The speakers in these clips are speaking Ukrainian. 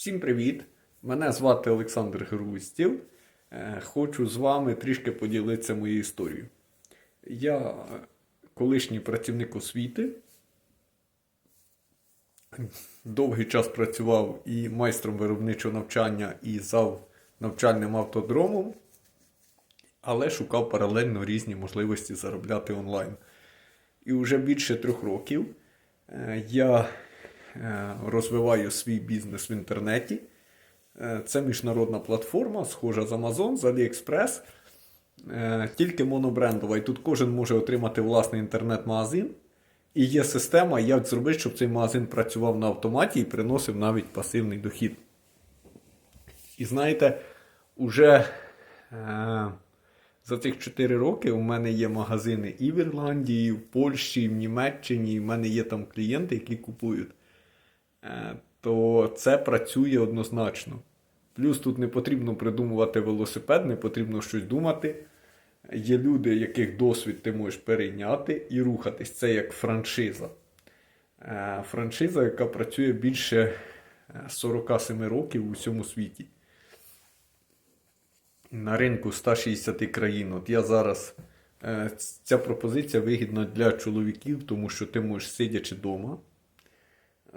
Всім привіт! Мене звати Олександр Грустів. Е, Хочу з вами трішки поділитися моєю історією. Я колишній працівник освіти. Довгий час працював і майстром виробничого навчання, і зав навчальним автодромом, але шукав паралельно різні можливості заробляти онлайн. І вже більше трьох років е, я розвиваю свій бізнес в інтернеті. Е, Це міжнародна платформа, схожа з Amazon, з AliExpress, е, тільки монобрендова. І тут кожен може отримати власний інтернет-магазин. І є система, як зробити, щоб цей магазин працював на автоматі і приносив навіть пасивний дохід. І знаєте, уже е, за цих 4 роки у мене є магазини і в Ірландії, і в Польщі, і в Німеччині, і в мене є там клієнти, які купують. Е, це працює однозначно. Плюс тут не потрібно придумувати велосипед, не потрібно щось думати. Є люди, яких досвід ти можеш перейняти і рухатись. Це як франшиза. Е, Франшиза, яка працює більше е, 47 років у всьому світі. На ринку 160 країн. От я зараз. е, Ця пропозиція вигідна для чоловіків, тому що ти можеш сидячи вдома,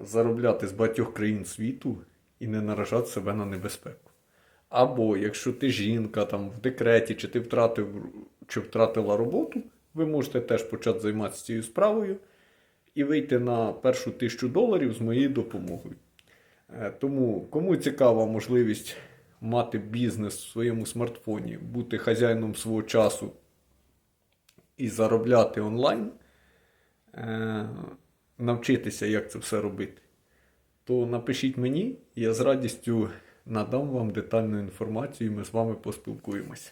заробляти з багатьох країн світу і не наражати себе на небезпеку. Або якщо ти жінка там в декреті, чи ти втратив чи втратила роботу, ви можете теж почати займатися цією справою і вийти на першу тисячу доларів з моєю допомогою. Е, Тому кому цікава можливість мати бізнес в своєму смартфоні, бути хазяїном свого часу і заробляти онлайн, е, навчитися, як це все робити, то напишіть мені, я з радістю надам вам детальну інформацію, і ми з вами поспілкуємося.